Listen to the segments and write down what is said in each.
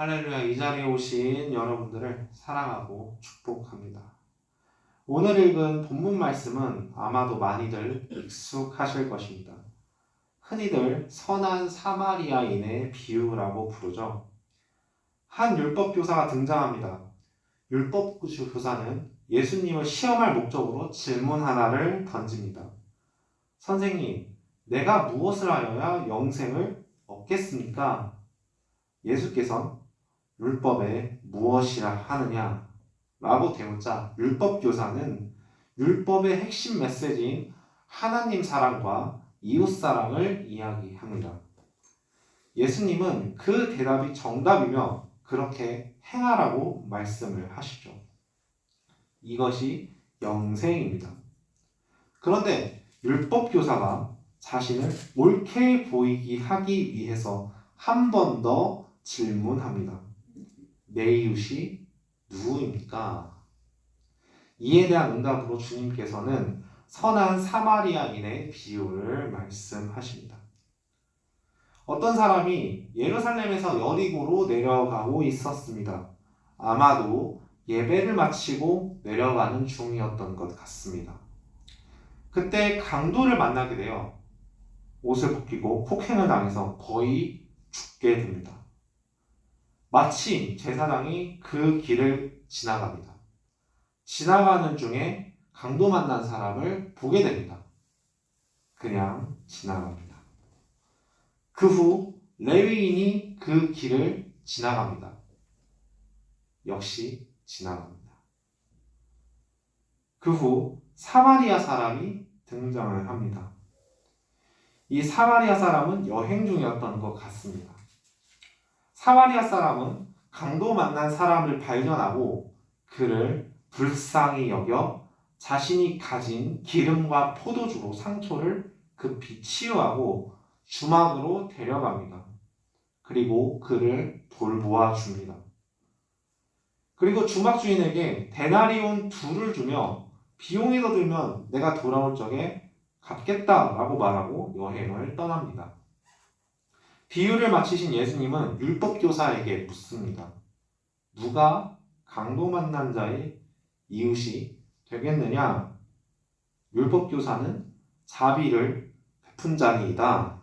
할렐루야 이 자리에 오신 여러분들을 사랑하고 축복합니다. 오늘 읽은 본문 말씀은 아마도 많이들 익숙하실 것입니다. 흔히들 선한 사마리아인의 비유라고 부르죠. 한 율법 교사가 등장합니다. 율법 교사는 예수님을 시험할 목적으로 질문 하나를 던집니다. 선생님, 내가 무엇을 하여야 영생을 얻겠습니까? 예수께서 율법에 무엇이라 하느냐? 라고 대묻자 율법 교사는 율법의 핵심 메시지인 하나님 사랑과 이웃 사랑을 이야기합니다. 예수님은 그 대답이 정답이며 그렇게 행하라고 말씀을 하시죠. 이것이 영생입니다. 그런데 율법 교사가 자신을 옳게 보이기 하기 위해서 한 번 더 질문합니다. 내 이웃이 누구입니까? 이에 대한 응답으로 주님께서는 선한 사마리아인의 비유를 말씀하십니다. 어떤 사람이 예루살렘에서 여리고로 내려가고 있었습니다. 아마도 예배를 마치고 내려가는 중이었던 것 같습니다. 그때 강도를 만나게 되어 옷을 벗기고 폭행을 당해서 거의 죽게 됩니다. 마침 제사장이 그 길을 지나갑니다. 지나가는 중에 강도 만난 사람을 보게 됩니다. 그냥 지나갑니다. 그 후 레위인이 그 길을 지나갑니다. 역시 지나갑니다. 그 후 사마리아 사람이 등장을 합니다. 이 사마리아 사람은 여행 중이었던 것 같습니다. 사마리아 사람은 강도 만난 사람을 발견하고 그를 불쌍히 여겨 자신이 가진 기름과 포도주로 상처를 급히 치유하고 주막으로 데려갑니다. 그리고 그를 돌보아 줍니다. 그리고 주막 주인에게 데나리온 둘을 주며 비용이 더 들면 내가 돌아올 적에 갚겠다라고 말하고 여행을 떠납니다. 비유를 마치신 예수님은 율법 교사에게 묻습니다. 누가 강도 만난 자의 이웃이 되겠느냐? 율법 교사는 자비를 베푼 자니이다.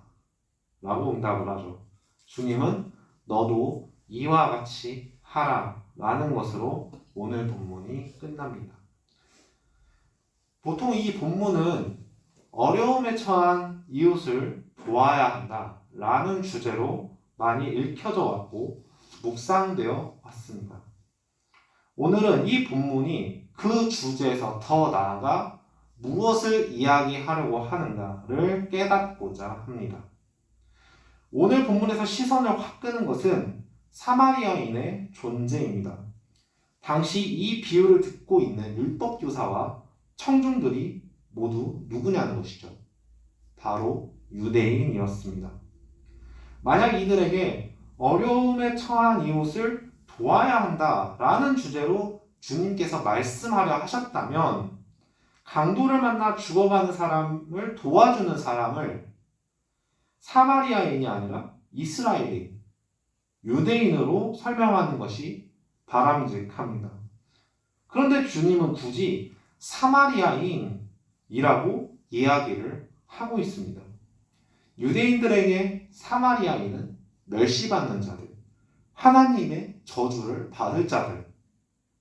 라고 응답을 하죠. 주님은 너도 이와 같이 하라. 라는 것으로 오늘 본문이 끝납니다. 보통 이 본문은 어려움에 처한 이웃을 도와야 한다. 라는 주제로 많이 읽혀져 왔고 묵상되어 왔습니다. 오늘은 이 본문이 그 주제에서 더 나아가 무엇을 이야기하려고 하는가를 깨닫고자 합니다. 오늘 본문에서 시선을 확 끄는 것은 사마리아인의 존재입니다. 당시 이 비유를 듣고 있는 율법 교사와 청중들이 모두 누구냐는 것이죠. 바로 유대인이었습니다. 만약 이들에게 어려움에 처한 이웃을 도와야 한다라는 주제로 주님께서 말씀하려 하셨다면 강도를 만나 죽어가는 사람을 도와주는 사람을 사마리아인이 아니라 이스라엘인, 유대인으로 설명하는 것이 바람직합니다. 그런데 주님은 굳이 사마리아인이라고 이야기를 하고 있습니다. 유대인들에게 사마리아인은 멸시받는 자들, 하나님의 저주를 받을 자들,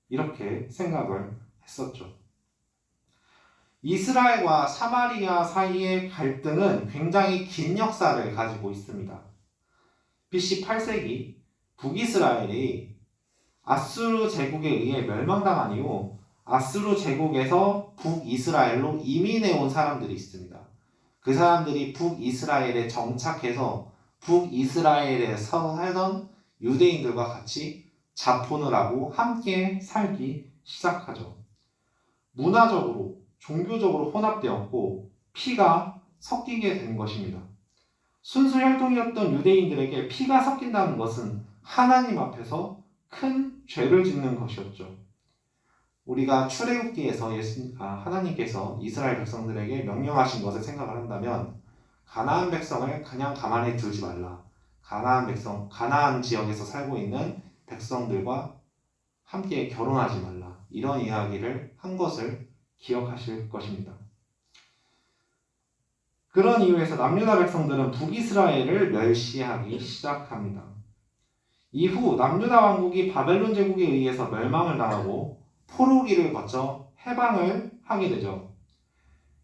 이렇게 생각을 했었죠. 이스라엘과 사마리아 사이의 갈등은 굉장히 긴 역사를 가지고 있습니다. BC 8세기 북이스라엘이 아수르 제국에 의해 멸망당한 이후 아수르 제국에서 북이스라엘로 이민해 온 사람들이 있습니다. 그 사람들이 북이스라엘에 정착해서 북이스라엘에서 살던 유대인들과 같이 자폰을 하고 함께 살기 시작하죠. 문화적으로, 종교적으로 혼합되었고 피가 섞이게 된 것입니다. 순수 혈통이었던 유대인들에게 피가 섞인다는 것은 하나님 앞에서 큰 죄를 짓는 것이었죠. 우리가 출애굽기에서 예수 아, 하나님께서 이스라엘 백성들에게 명령하신 것을 생각을 한다면 가나안 백성을 그냥 가만히 두지 말라. 가나안 백성, 가나안 지역에서 살고 있는 백성들과 함께 결혼하지 말라. 이런 이야기를 한 것을 기억하실 것입니다. 그런 이유에서 남유다 백성들은 북이스라엘을 멸시하기 시작합니다. 이후 남유다 왕국이 바벨론 제국에 의해서 멸망을 당하고 포로기를 거쳐 해방을 하게 되죠.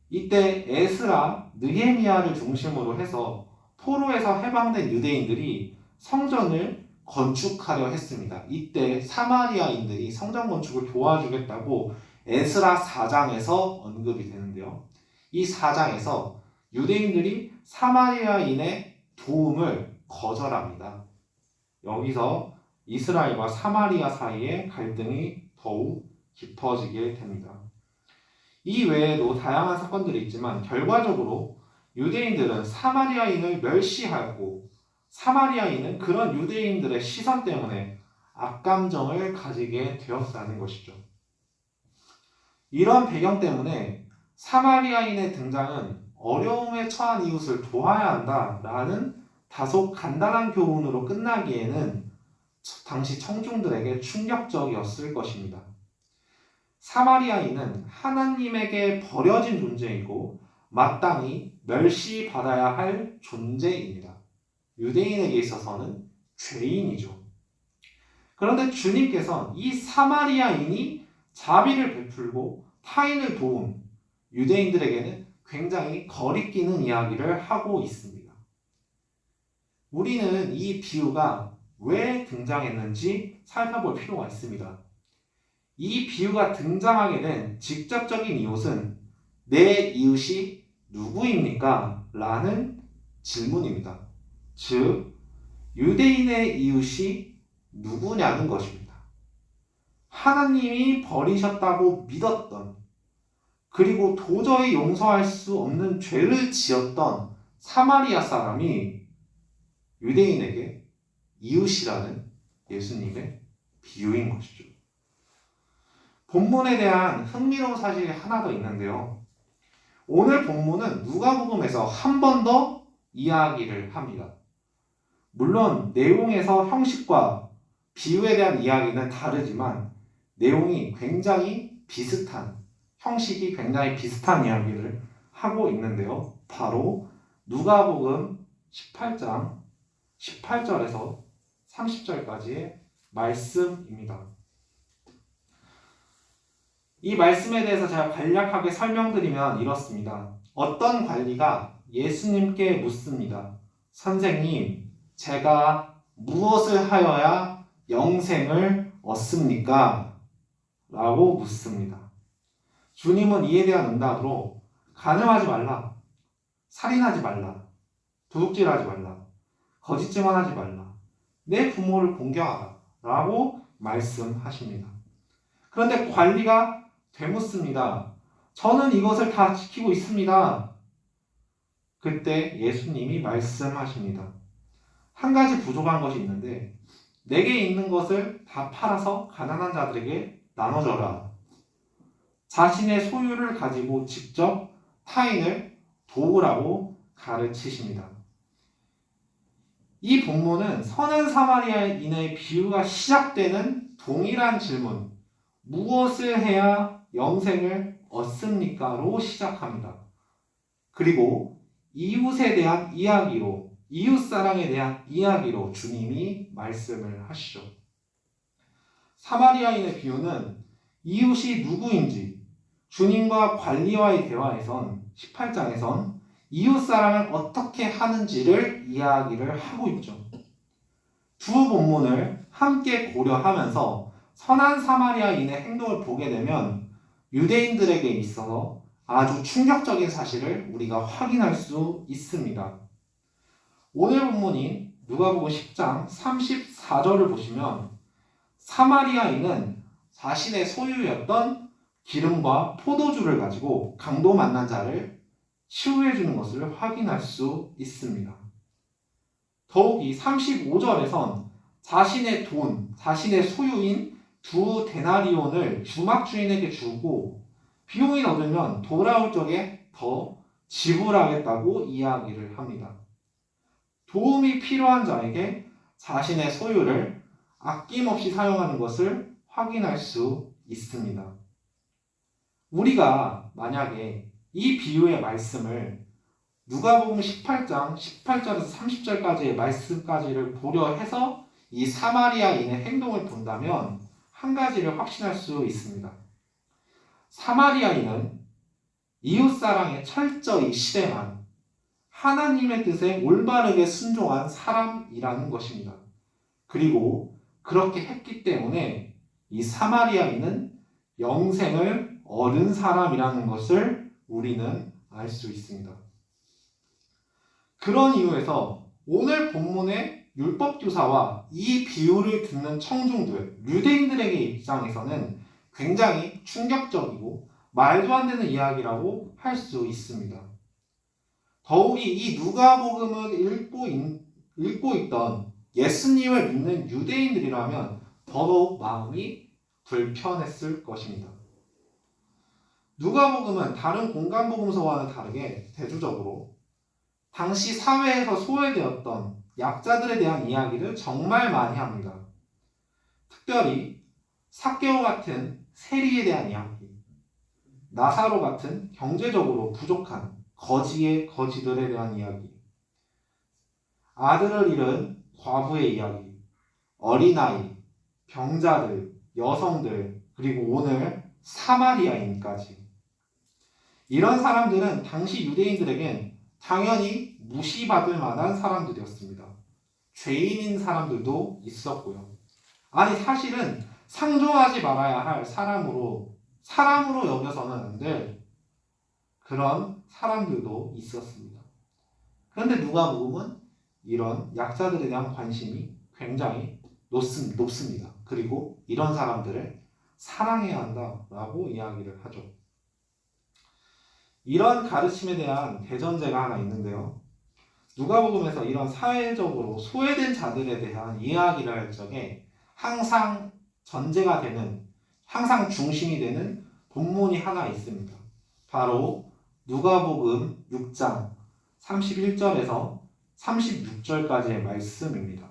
이때 에스라, 느헤미야를 중심으로 해서 포로에서 해방된 유대인들이 성전을 건축하려 했습니다. 이때 사마리아인들이 성전 건축을 도와주겠다고 에스라 4장에서 언급이 되는데요. 이 4장에서 유대인들이 사마리아인의 도움을 거절합니다. 여기서 이스라엘과 사마리아 사이의 갈등이 더욱 깊어지게 됩니다. 이 외에도 다양한 사건들이 있지만 결과적으로 유대인들은 사마리아인을 멸시하고 사마리아인은 그런 유대인들의 시선 때문에 악감정을 가지게 되었다는 것이죠. 이런 배경 때문에 사마리아인의 등장은 어려움에 처한 이웃을 도와야 한다라는 다소 간단한 교훈으로 끝나기에는 당시 청중들에게 충격적이었을 것입니다. 사마리아인은 하나님에게 버려진 존재이고 마땅히 멸시받아야 할 존재입니다. 유대인에게 있어서는 죄인이죠. 그런데 주님께서 이 사마리아인이 자비를 베풀고 타인을 도운 유대인들에게는 굉장히 거리끼는 이야기를 하고 있습니다. 우리는 이 비유가 왜 등장했는지 살펴볼 필요가 있습니다. 이 비유가 등장하게 된 직접적인 이웃은 내 이웃이 누구입니까? 라는 질문입니다. 즉, 유대인의 이웃이 누구냐는 것입니다. 하나님이 버리셨다고 믿었던 그리고 도저히 용서할 수 없는 죄를 지었던 사마리아 사람이 유대인에게 이웃이라는 예수님의 비유인 것이죠. 본문에 대한 흥미로운 사실이 하나 더 있는데요. 오늘 본문은 누가복음에서 한 번 더 이야기를 합니다. 물론 내용에서 형식과 비유에 대한 이야기는 다르지만 내용이 굉장히 비슷한 형식이 굉장히 비슷한 이야기를 하고 있는데요. 바로 누가복음 18장 18절에서 30절까지의 말씀입니다. 이 말씀에 대해서 제가 간략하게 설명드리면 이렇습니다. 어떤 관리가 예수님께 묻습니다. 선생님, 제가 무엇을 하여야 영생을 얻습니까? 라고 묻습니다. 주님은 이에 대한 응답으로 간음하지 말라, 살인하지 말라, 도둑질하지 말라, 거짓 증언하지 말라, 내 부모를 공경하라 라고 말씀하십니다. 그런데 관리가 되묻습니다. 저는 이것을 다 지키고 있습니다. 그때 예수님이 말씀하십니다. 한 가지 부족한 것이 있는데 내게 있는 것을 다 팔아서 가난한 자들에게 나눠줘라. 자신의 소유를 가지고 직접 타인을 도우라고 가르치십니다. 이 본문은 선한 사마리아인의 비유가 시작되는 동일한 질문, 무엇을 해야 영생을 얻습니까?로 시작합니다. 그리고 이웃에 대한 이야기로, 이웃 사랑에 대한 이야기로 주님이 말씀을 하시죠. 사마리아인의 비유는 이웃이 누구인지 주님과 관리와의 대화에선 18장에선 이웃 사랑을 어떻게 하는지를 이야기를 하고 있죠. 두 본문을 함께 고려하면서 선한 사마리아인의 행동을 보게 되면 유대인들에게 있어서 아주 충격적인 사실을 우리가 확인할 수 있습니다. 오늘 본문인 누가복음 10장 34절을 보시면 사마리아인은 자신의 소유였던 기름과 포도주를 가지고 강도 만난 자를 치유해 주는 것을 확인할 수 있습니다. 더욱 이 35절에선 자신의 돈, 자신의 소유인 두 데나리온을 주막 주인에게 주고 비용이 얻으면 돌아올 적에 더 지불하겠다고 이야기를 합니다. 도움이 필요한 자에게 자신의 소유를 아낌없이 사용하는 것을 확인할 수 있습니다. 우리가 만약에 이 비유의 말씀을 누가복음 18장 18절에서 30절까지의 말씀까지를 보려 해서 이 사마리아인의 행동을 본다면 한 가지를 확신할 수 있습니다. 사마리아인은 이웃사랑에 철저히 실행한 하나님의 뜻에 올바르게 순종한 사람이라는 것입니다. 그리고 그렇게 했기 때문에 이 사마리아인은 영생을 얻은 사람이라는 것을 우리는 알 수 있습니다. 그런 이유에서 오늘 본문의 율법교사와 이 비유를 듣는 청중들, 유대인들에게 입장에서는 굉장히 충격적이고 말도 안 되는 이야기라고 할 수 있습니다. 더욱이 이 누가복음을 읽고, 있, 읽고 있던 예수님을 믿는 유대인들이라면 더더욱 마음이 불편했을 것입니다. 누가복음은 다른 공간복음서와는 다르게 대조적으로 당시 사회에서 소외되었던 약자들에 대한 이야기를 정말 많이 합니다. 특별히 사케오 같은 세리에 대한 이야기, 나사로 같은 경제적으로 부족한 거지의 거지들에 대한 이야기, 아들을 잃은 과부의 이야기, 어린아이, 병자들, 여성들, 그리고 오늘 사마리아인까지. 이런 사람들은 당시 유대인들에겐 당연히 무시받을 만한 사람들이었습니다. 죄인인 사람들도 있었고요. 아니, 사실은 상종하지 말아야 할 사람으로, 사람으로 여겨서는 안 될 그런 사람들도 있었습니다. 그런데 누가복음은 이런 약자들에 대한 관심이 굉장히 높습니다. 그리고 이런 사람들을 사랑해야 한다라고 이야기를 하죠. 이런 가르침에 대한 대전제가 하나 있는데요. 누가복음에서 이런 사회적으로 소외된 자들에 대한 이야기를 할 적에 항상 전제가 되는 항상 중심이 되는 본문이 하나 있습니다. 바로 누가복음 6장 31절에서 36절까지의 말씀입니다.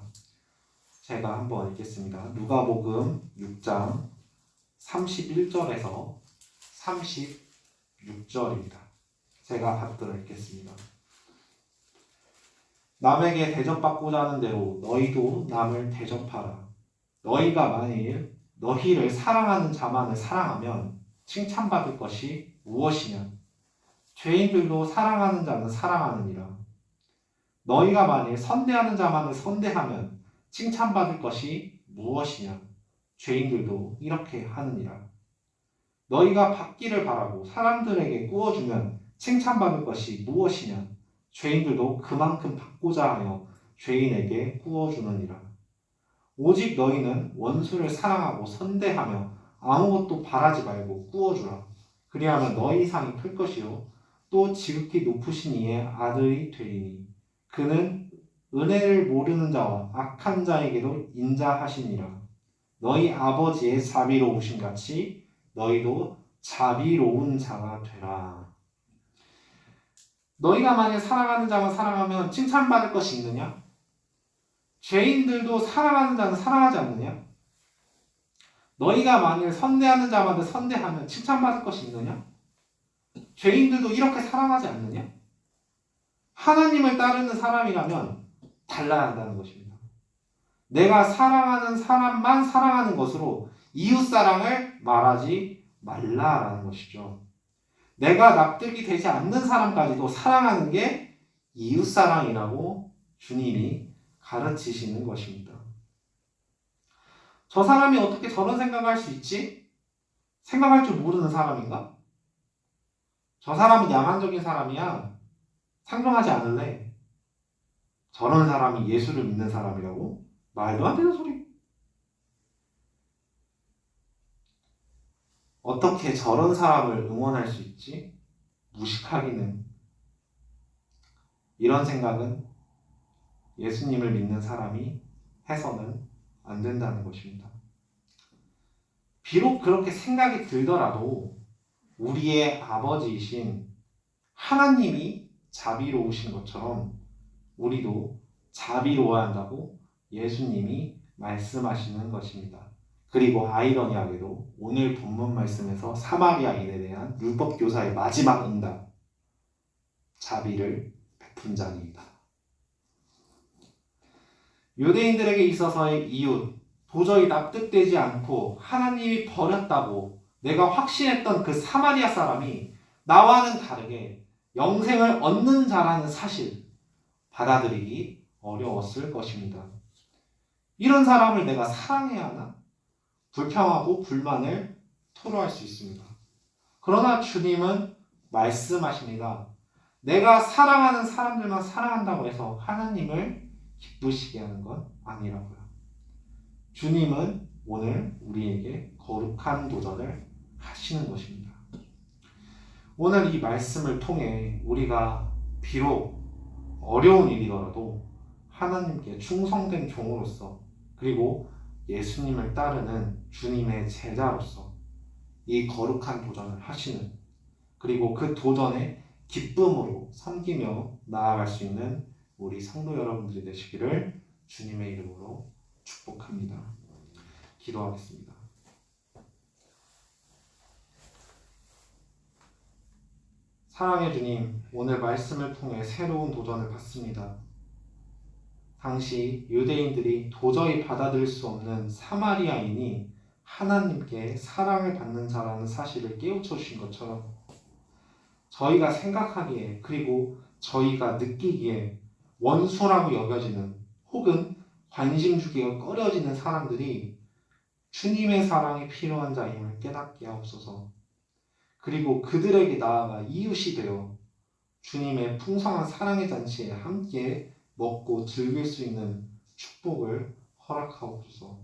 제가 한번 읽겠습니다. 누가복음 6장 31절에서 36절입니다. 제가 받들어 읽겠습니다. 남에게 대접받고자 하는 대로 너희도 남을 대접하라. 너희가 만일 너희를 사랑하는 자만을 사랑하면 칭찬받을 것이 무엇이냐? 죄인들도 사랑하는 자는 사랑하느니라. 너희가 만일 선대하는 자만을 선대하면 칭찬받을 것이 무엇이냐? 죄인들도 이렇게 하느니라. 너희가 받기를 바라고 사람들에게 구워주면 칭찬받을 것이 무엇이냐? 죄인들도 그만큼 받고자 하여 죄인에게 구워주느니라. 오직 너희는 원수를 사랑하고 선대하며 아무것도 바라지 말고 구워주라. 그리하면 너희 상이 클 것이요. 또 지극히 높으신 이의 아들이 되리니. 그는 은혜를 모르는 자와 악한 자에게도 인자하시니라. 너희 아버지의 자비로우신 같이 너희도 자비로운 자가 되라. 너희가 만약 사랑하는 자만 사랑하면 칭찬받을 것이 있느냐? 죄인들도 사랑하는 자는 사랑하지 않느냐? 너희가 만일 선대하는 자마다 선대하면 칭찬받을 것이 있느냐? 죄인들도 이렇게 사랑하지 않느냐? 하나님을 따르는 사람이라면 달라야 한다는 것입니다. 내가 사랑하는 사람만 사랑하는 것으로 이웃 사랑을 말하지 말라라는 것이죠. 내가 납득이 되지 않는 사람까지도 사랑하는 게 이웃 사랑이라고 주님이 가르치시는 것입니다. 저 사람이 어떻게 저런 생각할 수 있지? 생각할 줄 모르는 사람인가? 저 사람은 야만적인 사람이야. 상종하지 않을래. 저런 사람이 예수를 믿는 사람이라고? 말도 안 되는 소리. 어떻게 저런 사람을 응원할 수 있지? 무식하기는. 이런 생각은 예수님을 믿는 사람이 해서는 안 된다는 것입니다. 비록 그렇게 생각이 들더라도 우리의 아버지이신 하나님이 자비로우신 것처럼 우리도 자비로워야 한다고 예수님이 말씀하시는 것입니다. 그리고 아이러니하게도 오늘 본문 말씀에서 사마리아인에 대한 율법 교사의 마지막 응답 자비를 베푼 자입니다. 유대인들에게 있어서의 이웃 도저히 납득되지 않고 하나님이 버렸다고 내가 확신했던 그 사마리아 사람이 나와는 다르게 영생을 얻는 자라는 사실 받아들이기 어려웠을 것입니다. 이런 사람을 내가 사랑해야 하나? 불평하고 불만을 토로할 수 있습니다. 그러나 주님은 말씀하십니다. 내가 사랑하는 사람들만 사랑한다고 해서 하나님을 기쁘시게 하는 건 아니라고요. 주님은 오늘 우리에게 거룩한 도전을 하시는 것입니다. 오늘 이 말씀을 통해 우리가 비록 어려운 일이더라도 하나님께 충성된 종으로서 그리고 예수님을 따르는 주님의 제자로서 이 거룩한 도전을 하시는 그리고 그 도전에 기쁨으로 섬기며 나아갈 수 있는 우리 성도 여러분들이 되시기를 주님의 이름으로 축복합니다. 기도하겠습니다. 사랑의 주님, 오늘 말씀을 통해 새로운 도전을 받습니다. 당시 유대인들이 도저히 받아들일 수 없는 사마리아인이 하나님께 사랑을 받는 자라는 사실을 깨우쳐 주신 것처럼 저희가 생각하기에 그리고 저희가 느끼기에 원수라고 여겨지는 혹은 관심 주기가 꺼려지는 사람들이 주님의 사랑이 필요한 자임을 깨닫게 하옵소서. 그리고 그들에게 나아가 이웃이 되어 주님의 풍성한 사랑의 잔치에 함께 먹고 즐길 수 있는 축복을 허락하옵소서.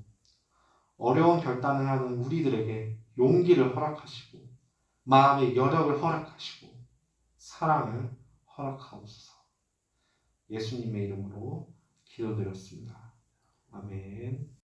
어려운 결단을 하는 우리들에게 용기를 허락하시고 마음의 여력을 허락하시고 사랑을 허락하옵소서. 예수님의 이름으로 기도드렸습니다. 아멘.